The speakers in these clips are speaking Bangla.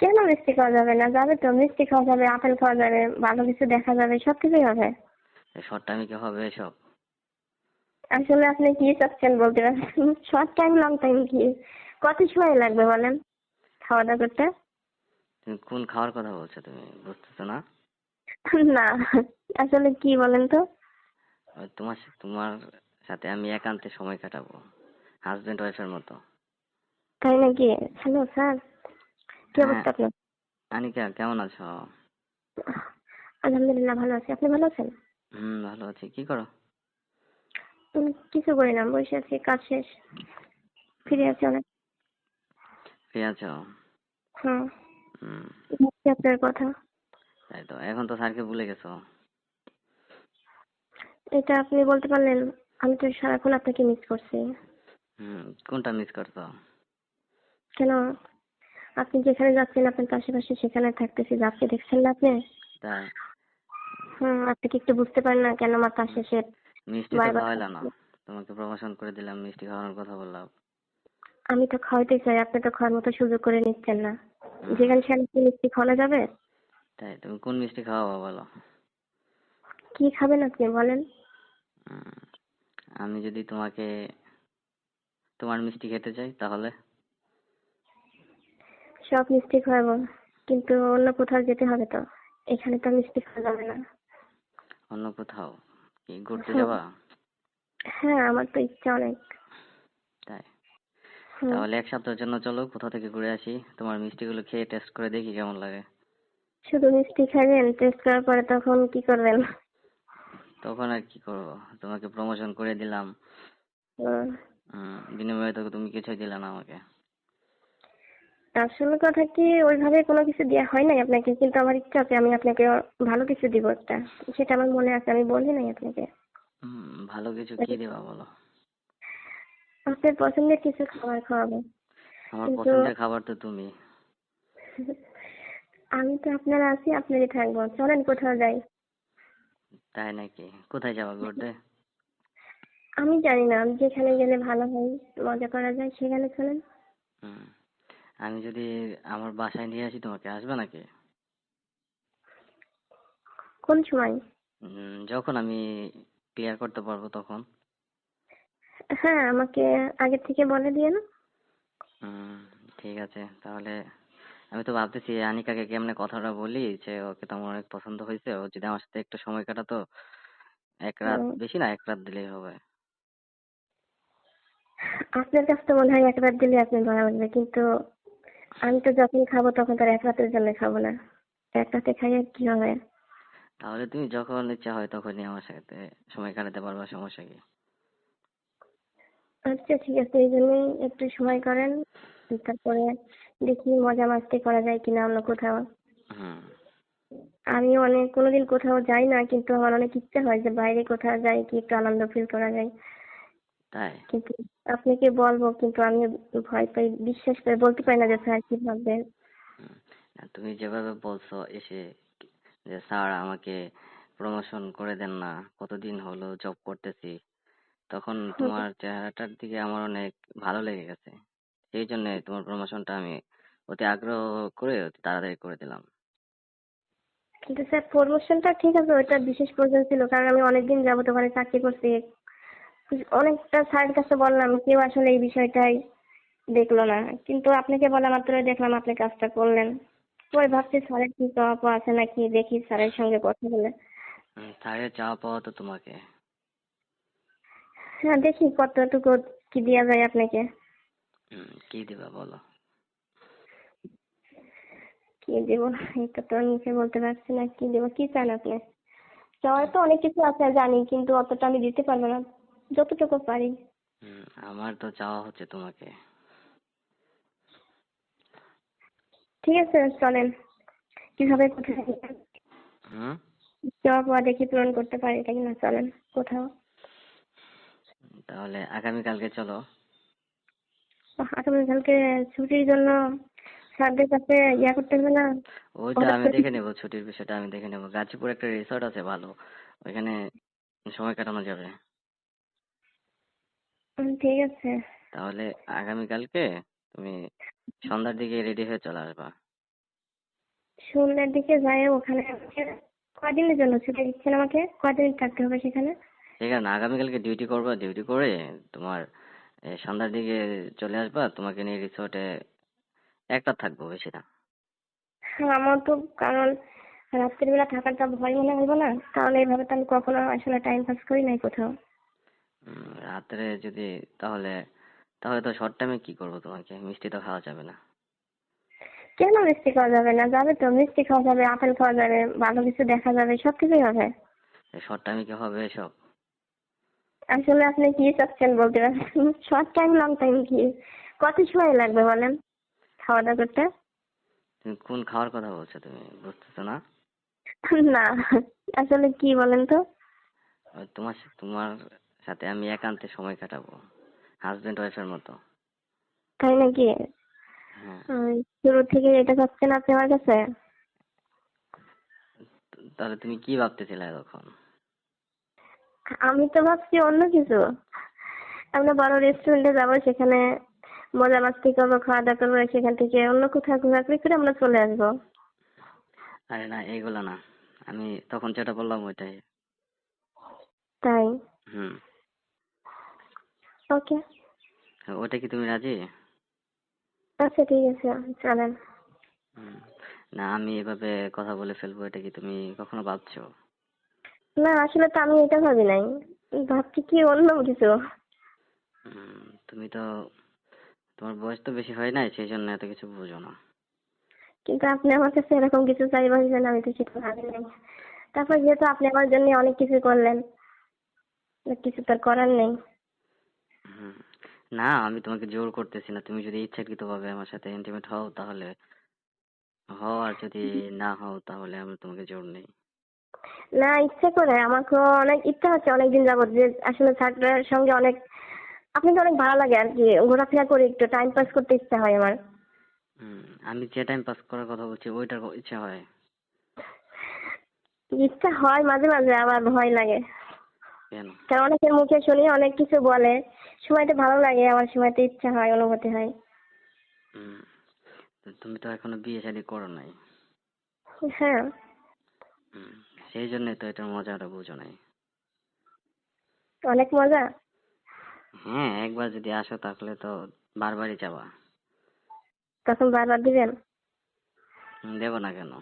কেন মিষ্টি খাওয়া যাবে না? যাবে তো মিষ্টি খাওয়া যাবে আপেল খাওয়া যাবে ভালো কিছু দেখা যাবে সব কিছুই হবে। শর্ট টাইমে কি হবে এসব আসলে আপনি কি চাচ্ছেন বলতে পারছেন শর্ট টাইম লং টাইম কি? কত সময় লাগবে বলেন খাওয়া দাওয়া করতে? তুমি কোন খাওয়ার কথা বলছো তুমি? বুঝতেছো না? না আসলে কি বলেন তো? তোমার তোমার সাথে আমি একান্তে সময় কাটাবো। হাজবেন্ড ওয়াইফের মতো। তাই নাকি? হ্যালো স্যার কি হ্যাঁ। অবস্থা আপনার? আনিকা কেমন আছো? আলহামদুলিল্লাহ ভালো আছি। আপনি ভালো আছেন? হুম ভালো আছি। কি করো? কিছু করি না। বসে আছি কাজ শেষ। ফিরে আছি অনেক। ফ্রি আছো? হুম। আপনার কথা। তাই তো। এখন তো স্যারকে ভুলে গেছো? এটা আপনি বলতে পারলেন। আমি তো সারাক্ষণ আপনাকে মিস করছি। হুম কোনটা মিস করছ? কেন? আপনি যেখানে যাচ্ছেন আপনার পাশাপাশি সেখানে থাকতেছি যাচ্ছে দেখছেন না আপনি? তাই। হুম আপনি কি একটু বুঝতে পারেন না কেন আমার পাশে সে মিষ্টি তো খাওয়াইলা না। তোমাকে প্রমোশন করে দিলাম মিষ্টি খাওয়ানোর কথা বললাম। আমি তো খাওয়াইতে চাই আপনি তো খাওয়ার মতো সুযোগ করে নিচ্ছেন না। যেখানে সেখানে কি মিষ্টি খাওয়ানো যাবে? তাই তুমি কোন মিষ্টি খাওয়াবো বলো? কি খাবেন আপনি বলেন? আমি যদি তোমাকে তোমার মিষ্টি খেতে চাই তাহলে? সব মিষ্টি খাওয়াবো কিন্তু অন্য কোথাও যেতে হবে তো। এখানে তো মিষ্টি খাওয়া যাবে না। অন্য কোথাও? কি ঘুরতে হুম। যাবা? হ্যাঁ আমার তো ইচ্ছা অনেক। তাই? তাহলে এক সপ্তাহের জন্য চলো কোথা থেকে ঘুরে আসি। তোমার মিষ্টিগুলো খেয়ে টেস্ট করে দেখি কেমন লাগে। শুধু মিষ্টি খাবেন টেস্ট করার পরে তখন কি করবেন? তখন আর কি করব? তোমাকে প্রমোশন করে দিলাম। বিনিময়ে তো তুমি কিছুই দিলে না আমাকে। আসল কথা কি ওইভাবে কোনো কিছু দেওয়া হয় নাই আপনাকে? কিন্তু আমার ইচ্ছা আছে আমি আপনাকে ভালো কিছু দিব একটা। সেটা আমার মনে আছে আমি বলি নাই আপনাকে। ভালো কিছু কি দেবা বলো? আপনার পছন্দের কিছু খাবার খাওয়াবো। আমার পছন্দের খাবার তো তুমি। আমি তো আপনার আছি আপনারই থাকব। চলেন কোথাও যাই। তাই নাকি? কোথায় যাবা ঘুরতে? আমি জানি না যেখানে গেলে ভালো হয় মজা করা যায় সেখানে চলেন। হুম, আমি যদি আমার বাসায় নিয়ে আসি তোমাকে আসবে নাকি? কোন সময়? যখন আমি ক্লিয়ার করতে পারব তখন। হ্যাঁ আমাকে আগে থেকে বলে দিয়ে না। ঠিক আছে তাহলে আমি তো ভাবতেছি আনিকাকে কেমনে কথাটা বলি যে ওকে তো আমার অনেক পছন্দ হয়েছে ও যদি আমার সাথে একটু সময় কাটাতো এক রাত বেশি না এক রাত দিলেই হবে। আপনার কাছে তো মনে হয় এক রাত দিলে আপনি ভালো লাগবে কিন্তু আমি তো যখন খাব তখন তো এক রাতের জন্য খাব না। এক রাতে খাই আর কি হবে? তাহলে তুমি যখন ইচ্ছা হয় তখনই আমার সাথে সময় কাটাতে পারবা সমস্যা কি? আচ্ছা ঠিক আছে এই জন্যই একটু সময় করেন। তারপরে দেখি মজা মাস্তি করা যায় কিনা অন্য কোথাও। আমি অনেক কোনোদিন কোথাও যাই না কিন্তু আমার অনেক ইচ্ছা হয় যে বাইরে কোথাও যাই কি একটু আনন্দ ফিল করা যায়। তাই? কিন্তু আপনাকে বলব কিন্তু আমি ভয় পাই বিশ্বাস করে বলতে পারি না যে স্যার কি ভাববেন। তুমি যেভাবে বলছো এসে যে স্যার আমাকে প্রমোশন করে দেন না কতদিন হলো জব করতেছি তখন তোমার চেহারাটার দিকে আমার অনেক ভালো লেগে গেছে। সেই জন্য তোমার প্রমোশনটা আমি অতি আগ্রহ করে অতি তাড়াতাড়ি করে দিলাম। কিন্তু স্যার প্রমোশনটা ঠিক আছে ওইটা বিশেষ প্রয়োজন ছিল কারণ আমি অনেকদিন যাবত ওখানে চাকরি করছি। অনেকটা স্যারের কাছে বললাম কেউ আসলে এই বিষয়টাই দেখল না। কিন্তু আপনাকে বলা মাত্রই দেখলাম আপনি কাজটা করলেন। পরে ভাবছি স্যারের কি চাপ আছে নাকি দেখি স্যারের সঙ্গে কথা বলে। স্যারের চাওয়া পাওয়া তো তোমাকে। হ্যাঁ দেখি কতটুকু কি দেওয়া যায় আপনাকে। কি দিবা বলো। কি দেবো এটা তো মুখে বলতে পারছি না কি দেবো কি চান আপনি? চাওয়ার তো অনেক কিছু আছে জানি কিন্তু অতটা আমি দিতে পারব না। যতটুকু পারি। আমার তো চাওয়া হচ্ছে তোমাকে। ঠিক আছে চলেন। কীভাবে কোথায়? হুম? চাওয়া দেখি পূরণ করতে পারি নাকি না চলেন কোথাও। তাহলে আগামীকালকে চলো। আগামীকালকে ছুটির জন্য স্যারদের কাছে ইয়া করতে হবে না? ওইটা আমি দেখে নেব ছুটির বিষয়টা আমি দেখে নেব। গাজীপুর একটা রিসর্ট আছে ভালো ওইখানে সময় কাটানো যাবে। হুম, ঠিক আছে। তাহলে আগামীকালকে তুমি সন্ধ্যার দিকে রেডি হয়ে চলে আসবা। সন্ধ্যের দিকে যাই ওখানে আমাকে কদিনের জন্য ছুটি দিচ্ছেন আমাকে? কদিন থাকতে হবে সেখানে? ঠিক আছে না আগামীকালকে ডিউটি করবা ডিউটি করে তোমার সন্ধ্যার দিকে চলে আসবা তোমাকে নিয়ে রিসোর্টে একটা থাকব বেশি না। হ্যাঁ আমার তো কারণ রাত্রিবেলা থাকাটা ভয় মনে হলো না কারণ এইভাবে তো আমি কখনো আসলে টাইম পাস করি নাই কোথাও। উম, রাত্রে যদি তাহলে তাহলে তো শর্ট টাইমে কি করব তোমাকে? মিষ্টি তো খাওয়া যাবে না। কেন মিষ্টি খাওয়া যাবে না? যাবে তো মিষ্টি খাওয়া যাবে আপেল খাওয়া যাবে ভালো কিছু দেখা যাবে সব কিছুই হবে শর্ট টাইমে কি হবে এসব? আসলে আপনি কি চাচ্ছেন বলতে পারছেন? শর্ট টাইম লং টাইম কি? কত সময় লাগবে বলেন? খাওয়া দাওয়া করতে? তুমি কোন খাওয়ার কথা বলছো তুমি? বুঝতেছো না? না আসলে কি বলেন তো? তোমার তোমার সাথে আমি একান্তে সময় কাটাবো। হাজবেন্ড ওয়াইফের মতো। তাই নাকি? হ্যাঁ। শুরু থেকে এটা চাচ্ছেন আপনি আমার কাছে? তাহলে তুমি কি ভাবতেছিলে তখন আমি তো ভাবছি অন্য কিছু। আমরা বড় রেস্টুরেন্টে যাব সেখানে মজা মাস্তি করব খাওয়া দাওয়া করব সেখান থেকে অন্য কোথাও ঘোরাঘুরি করে আমরা চলে আসব। আরে না এইগুলো না। আমি তখন যেটা বললাম ওইটাই। তাই? হুম। ওকে। ওইটা কি তুমি রাজি? আচ্ছা ঠিক আছে চলেন না আমি এভাবে কথা বলে ফেলব এটা কি তুমি কখনো ভাবছ? না আসলে তো আমি এটা ভাবি নাই। ভাবছি কি অন্য কিছু? তুমি তো তোমার বয়স তো বেশি হয় নাই সেই জন্য এত কিছু বুঝো না। কিন্তু আপনি আমার কাছে এরকম কিছু চাইবেন আমি তো সেটা ভাবি নাই। তারপর যেহেতু আপনি আমার জন্য অনেক কিছু করলেন কিছু তো আর করার নেই। হুম। না আমি তোমাকে জোর করতেছি না। তুমি যদি ইচ্ছাকৃতভাবে আমার সাথে ইন্টিমেট হও তাহলে হও আর যদি না হও তাহলে আমি তোমাকে জোর নেই। না ইচ্ছে করে। আমাকে অনেক ইচ্ছা হচ্ছে অনেকদিন যাবত যে আসলে স্যারটার সঙ্গে অনেক আপনাকে অনেক ভালো লাগে আর কি। ঘোরাফেরা করে একটু টাইম পাস করতে ইচ্ছা হয় আমার। হুম, আমি যে টাইম পাস করার কথা বলছি ওইটার ক- ইচ্ছা হয়। ইচ্ছা হয় মাঝে মাঝে আবার ভয় লাগে। কেন? কারণ অনেকের মুখে শুনি অনেক কিছু বলে। সময়তে ভালো লাগে আমার সময়তে ইচ্ছা হয় অনুভূতি হয়। হুম, তো তুমি তো এখনও বিয়ে শাদী করো নাই। হ্যাঁ। হুম, সেই জন্যই তো এটার মজাটা বুঝো নাই। অনেক মজা? হ্যাঁ একবার যদি আসো তাহলে তো বারবারই যাবা। তখন বারবার দিবেন? দেবো না কেন?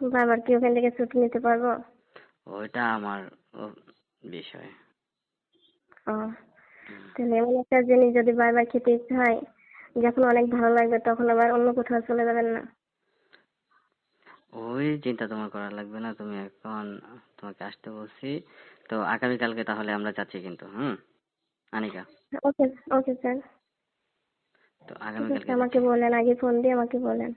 বারবার কি ওখান থেকে ছুটি নিতে পারব? ওইটা আমার বিষয়। ও। তাহলে এমন একটা জিনিস যদি বারবার খেতে ইচ্ছে হয় যখন অনেক ভালো লাগবে তখন আবার অন্য কোথাও চলে যাবেন না। ওই চিন্তা তোমার করা লাগবে না তুমি এখন তোমাকে আসতে বলছি। তো আগামীকালকে তাহলে আমরা যাচ্ছি কিন্তু হুম? আনিকা। ওকে ওকে স্যার। তো ঠিক আছে আগামীকালকে আমাকে বলেন আগে ফোন দিয়ে আমাকে বলেন।